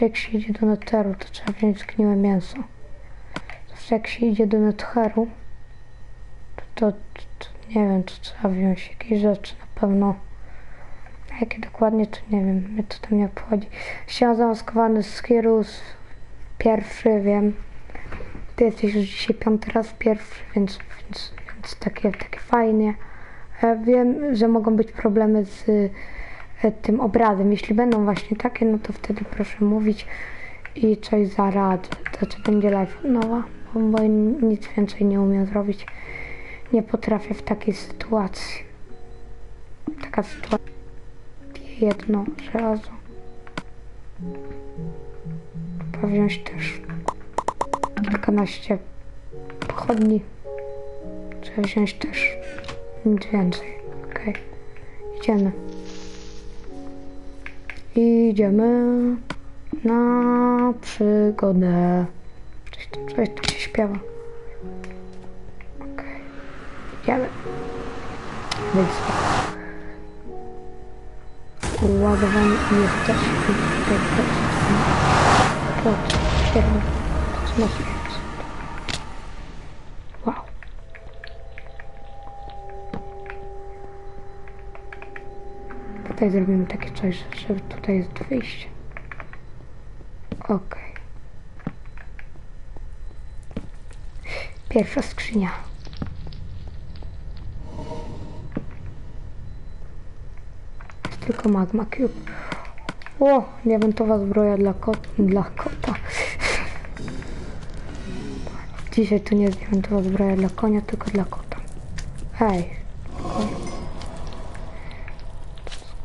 Zawsze jak się idzie do netheru, to trzeba wziąć zgniłe mięso. Zawsze jak się idzie do netheru, to, to, to nie wiem, to trzeba wziąć jakieś rzeczy na pewno. A jakie dokładnie, to nie wiem, mnie to tam nie obchodzi. Chciałem zamaskowany z pierwszy, wiem. Ty jesteś już dzisiaj piąty raz pierwszy, więc, więc, więc takie, takie fajnie. E, Wiem, że mogą być problemy z tym obrazem. Jeśli będą właśnie takie, no to wtedy proszę mówić i coś zaradzę. To czy będzie live nowa, bo, nic więcej nie umiem zrobić. Nie potrafię w takiej sytuacji. Taka sytuacja. Jedno żelazo. Trzeba wziąć też kilkanaście pochodni. Trzeba wziąć też nic więcej. Okej. Idziemy. Idziemy na przygodę. Coś coś tu się śpiewa. Okej. Idziemy. Więc ładowany jesteśmy tutaj pod nas jest? Wow. Tutaj zrobimy takie coś, że tutaj jest wyjście. Okej. Pierwsza skrzynia. Tylko magma cube. O, diamentowa zbroja dla, kot, dla kota. Dzisiaj to nie jest diamentowa zbroja dla konia, tylko dla kota. Hej.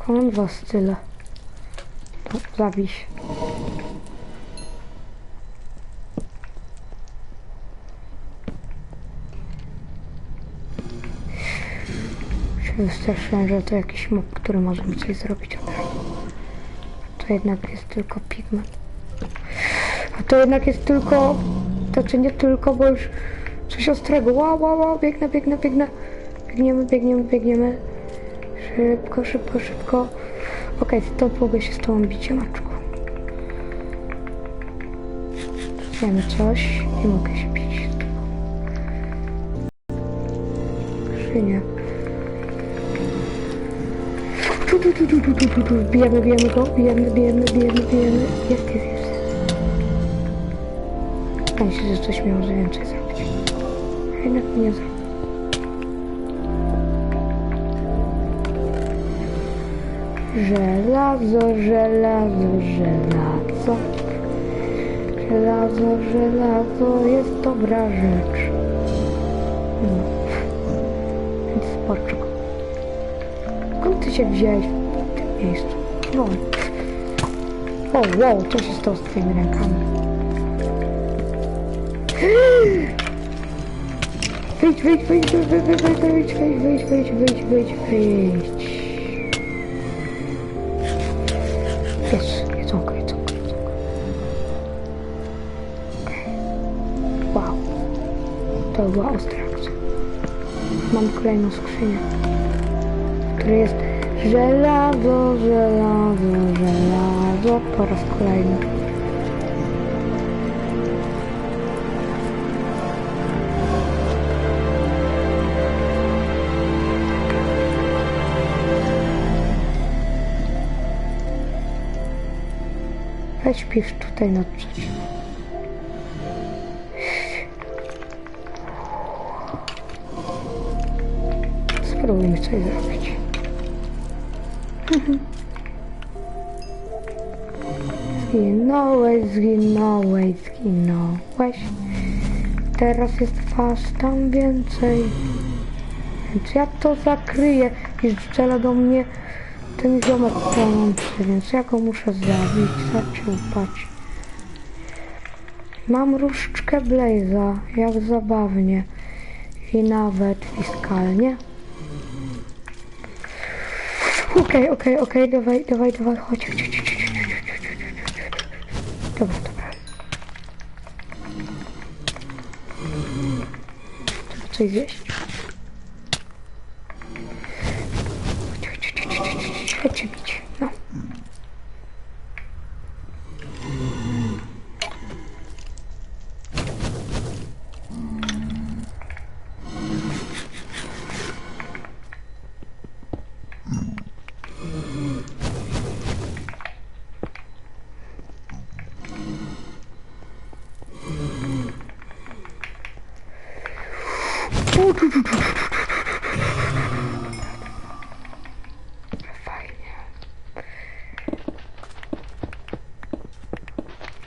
Skąd was tyle? No, zabij się. Się wystraszyłem, że to jakiś mob, który może mi coś zrobić to jednak jest tylko pigment. A to jednak jest tylko... To czy nie tylko, bo już coś ostrego. Wow, wow, wow, biegnę, biegnę, biegnę. Biegniemy, biegniemy, biegniemy. Szybko, szybko, szybko. Okej, stąd mogę się z tobą bić, maczku. Wiemy coś i mogę się bić. Skrzynia. Tu, tu, tu, tu, tu, tu, tu, tu. Bijemy, bijemy go, bijemy, bijemy, bijemy, bijemy. Jest, jest, jest. Myślę, że coś miało więcej zrobić. Jednak nie zrobił. Żelazo, żelazo, żelazo. Żelazo, żelazo jest dobra rzecz. No. Więc spoczko. Skąd ty się wziąłeś w tym miejscu? No. O, wow, co się stało z twoimi rękami? Wyjdź, wyjdź, wyjdź, wyjdź, wyjdź, wyjdź, wyjdź, wyjdź, wyjdź, wyjdź, wyjdź, była ostra akcja. Mam kolejną skrzynię, w której jest żelazo, żelazo, żelazo po raz kolejny. Weź pisz tutaj na trzecim. Spróbujmy coś zrobić. Zginąłeś, zginąłeś, zginąłeś. Teraz jest was tam więcej. Więc ja to zakryję i strzela do mnie ten ziomek płonący, więc ja go muszę zabić, zaciupać. Mam różdżkę Blaze'a, jak zabawnie. I nawet fiskalnie. Okej, okay, okej, okay, okej, okay, dawaj, dawaj, dawaj, chodź, chodź, chodź, chodź, chodź. Dobra, dobra. Coś zjeść?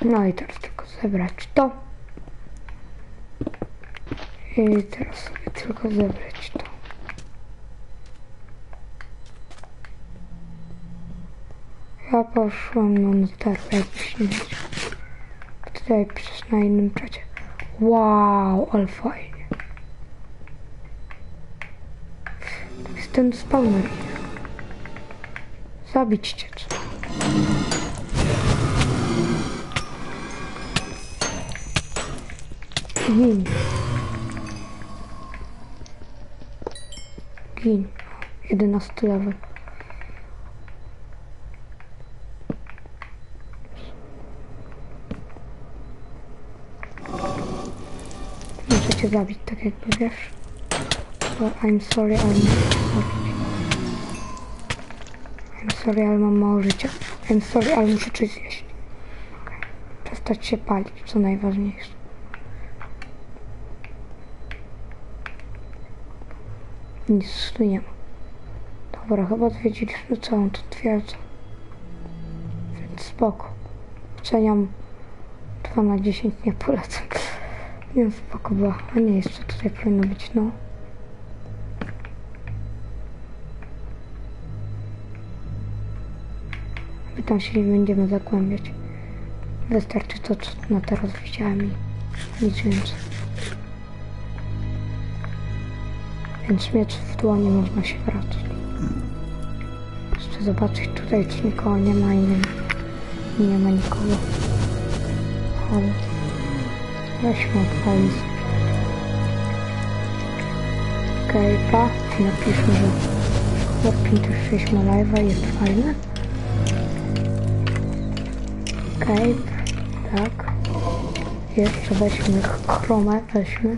No i teraz tylko zebrać to. I teraz sobie tylko zebrać to. Ja poszłam na targę, jakbyś nie wiedział. Tutaj przecież na innym czacie. Wow, ale fajnie. Ten spawner. Zabić cię. Gin. Gin. 11 level. Muszę cię zabić, tak jakby wiesz. Bo I'm sorry, zabić. I'm sorry, ale mam mało życia. I'm sorry, ale muszę coś zjeść. Okej. Przestać się palić, co najważniejsze. Nic tu nie ma. Dobra, chyba odwiedziliśmy całą tą twierdzę. Więc spoko. Oceniam 2 na 10, nie polecam. Nie, spoko była. A nie, jeszcze tutaj powinno być, no. Tam się nie będziemy zagłębiać. Wystarczy to, co na teraz widziałem i nic więcej. Więc miecz w dłoni można się wracać. Jeszcze zobaczyć tutaj, czy nikogo nie ma i nie, nie ma nikogo. Ale weźmy odpalić. Cape'a i napiszmy, że Warping też 6 ma live'a jest fajny. Cape, tak. Jeszcze weźmy chromę, weźmy.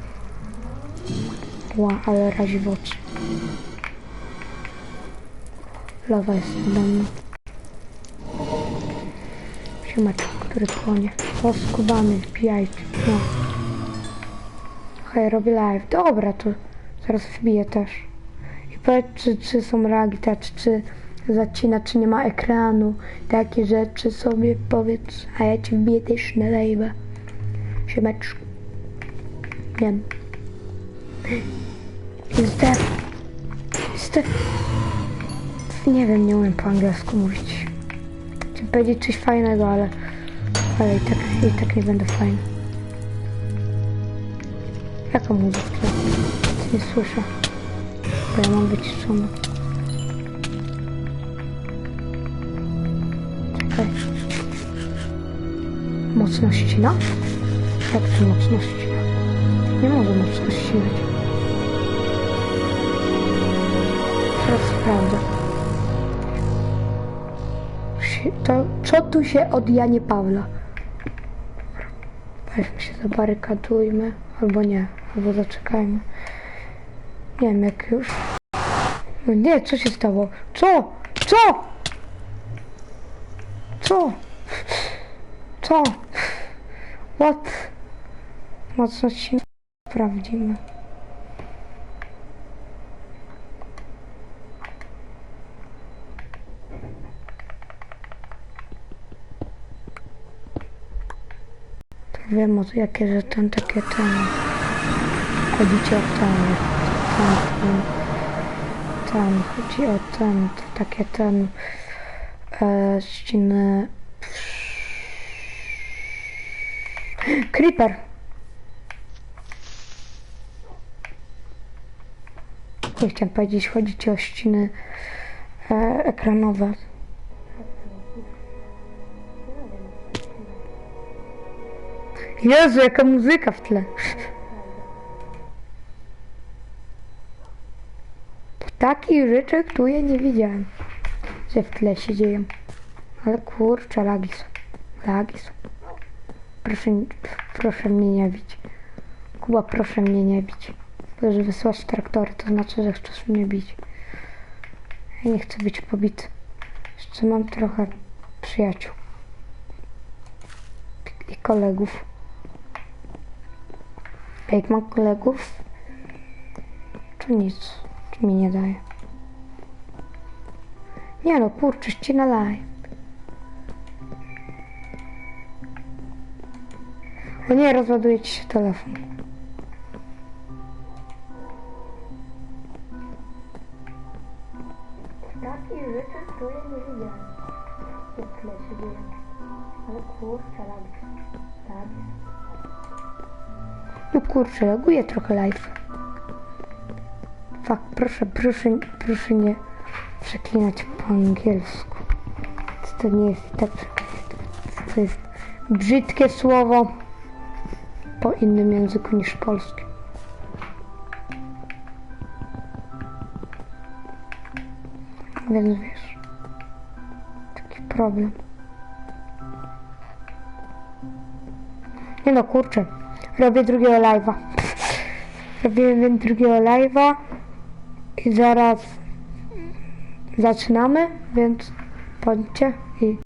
Ła, ale razi w oczy. Lawa jest nade mną. Siemeczek, który płonie. O, skubany, wbijajcie. No. Hej, robię live. Dobra, to zaraz wbiję też. I powiedz, czy, czy są lagi, tak, czy zacina, czy nie ma ekranu. Takie rzeczy sobie powiedz, a ja ci wbiję też na live. Siemeczku. Wiem. Jestem. Jestem. Nie wiem, nie umiem po angielsku mówić. Chcę powiedzieć coś fajnego, ale... Ale i tak, i tak nie będę fajny. Jaka muzyka? Nie słyszę. Bo ja mam wyciszone. Mocno ścina? Jak to mocno ścina? Nie może mocno ścinać. Teraz sprawdzę. To, co tu się od Janie Pawla? Weźmy się, zabarykadujmy. Albo nie, albo zaczekajmy. Nie wiem, jak już... No nie, co się stało? Co? Co? Co? Co? What? Mocno się sprawdzimy. To wiem o jakie, że ten takie ten. Chodzicie o ten. Ten, ten. Ten. Chodzi o ten. Takie ten. E, ściny. Creeper. Nie chciałem powiedzieć, chodzi ci o ściny e, ekranowe. Jezu, jaka muzyka w tle. Takich rzeczy ja nie widziałem, że w tle się dzieją. Ale kurczę, lagi są. Proszę, proszę mnie nie bić. Kuba, proszę mnie nie bić. Bo że wysłać traktory, to znaczy, że chcesz mnie bić. Ja nie chcę być pobity. Jeszcze mam trochę przyjaciół. I kolegów. A jak mam kolegów, Czy nic? Czy mi nie daje? Nie no, kurczę, ścina live. O nie, rozładuje ci się telefon. Takich rzeczy to ja nie widziałem. Jak. Ale kurczę. Tak. No kurczę, laguje trochę live. Fak, proszę, proszę, proszę nie przeklinać po angielsku. To nie jest tak To jest brzydkie słowo po innym języku niż polski. Więc wiesz, taki problem. Nie no, kurczę. Robię drugiego live'a. Robimy drugiego live'a i zaraz zaczynamy, więc bądźcie